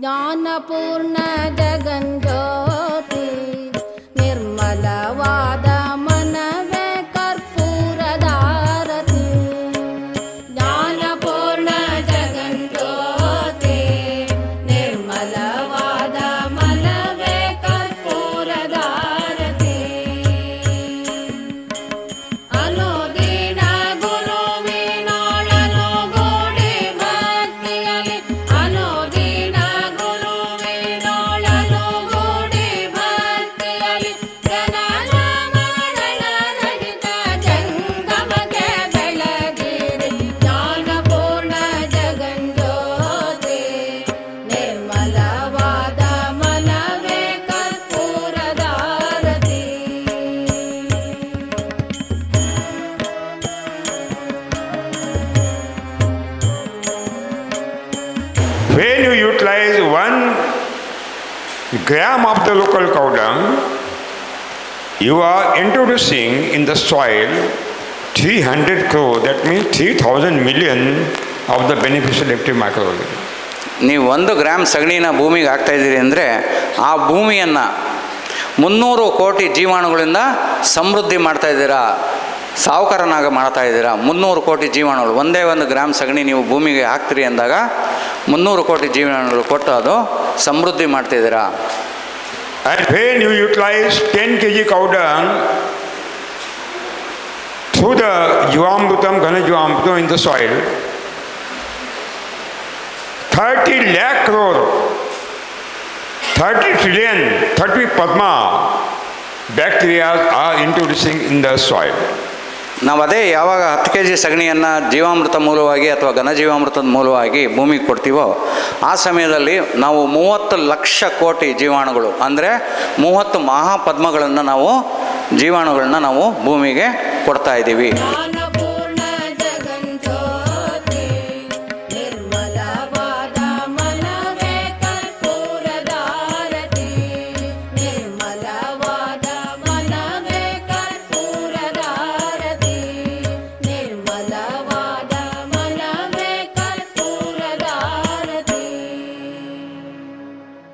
ஞான utilize one gram of the local cow dung, you are introducing in the soil 300 crore, that means 3000 million of the beneficial active microorganisms. ನೀವು ಒಂದು gram ಸಗಣಿನ ಭೂಮಿಗೆ ಹಾಕ್ತಾ ಇದ್ದೀರಿ ಅಂದರೆ ಆ ಭೂಮಿಯನ್ನು ಮುನ್ನೂರು ಕೋಟಿ ಜೀವಾಣುಗಳಿಂದ ಸಮೃದ್ಧಿ ಮಾಡ್ತಾ ಇದ್ದೀರಾ ಸಾವುಕಾರನಾಗ ಮಾಡ್ತಾ ಇದ್ದೀರಾ ಮುನ್ನೂರು ಕೋಟಿ ಜೀವಾಣುಗಳು ಒಂದೇ ಒಂದು ಗ್ರಾಮ್ ಸಗಣಿ ನೀವು ಭೂಮಿಗೆ ಹಾಕ್ತೀರಿ ಅಂದಾಗ ಮುನ್ನೂರು ಕೋಟಿ ಜೀವನ ಕೊಟ್ಟು ಅದು ಸಮೃದ್ಧಿ ಮಾಡ್ತಿದ್ದೀರಾ? When you utilise ten K G cow dung through the jeevamrutham ghana jeevamrutham in the soil thirty lakh crore thirty trillion thirty padma bacteria are introducing in the soil ನಾವು ಅದೇ ಯಾವಾಗ ಹತ್ತು ಕೆ ಜಿ ಸಗಣಿಯನ್ನು ಜೀವಾಮೃತ ಮೂಲವಾಗಿ ಅಥವಾ ಘನಜೀವಾಮೃತದ ಮೂಲವಾಗಿ ಭೂಮಿಗೆ ಕೊಡ್ತೀವೋ ಆ ಸಮಯದಲ್ಲಿ ನಾವು ಮೂವತ್ತು ಲಕ್ಷ ಕೋಟಿ ಜೀವಾಣುಗಳು, ಅಂದರೆ ಮೂವತ್ತು ಮಹಾಪದ್ಮಗಳನ್ನು ನಾವು ಜೀವಾಣುಗಳನ್ನ ನಾವು ಭೂಮಿಗೆ ಕೊಡ್ತಾ ಇದ್ದೀವಿ.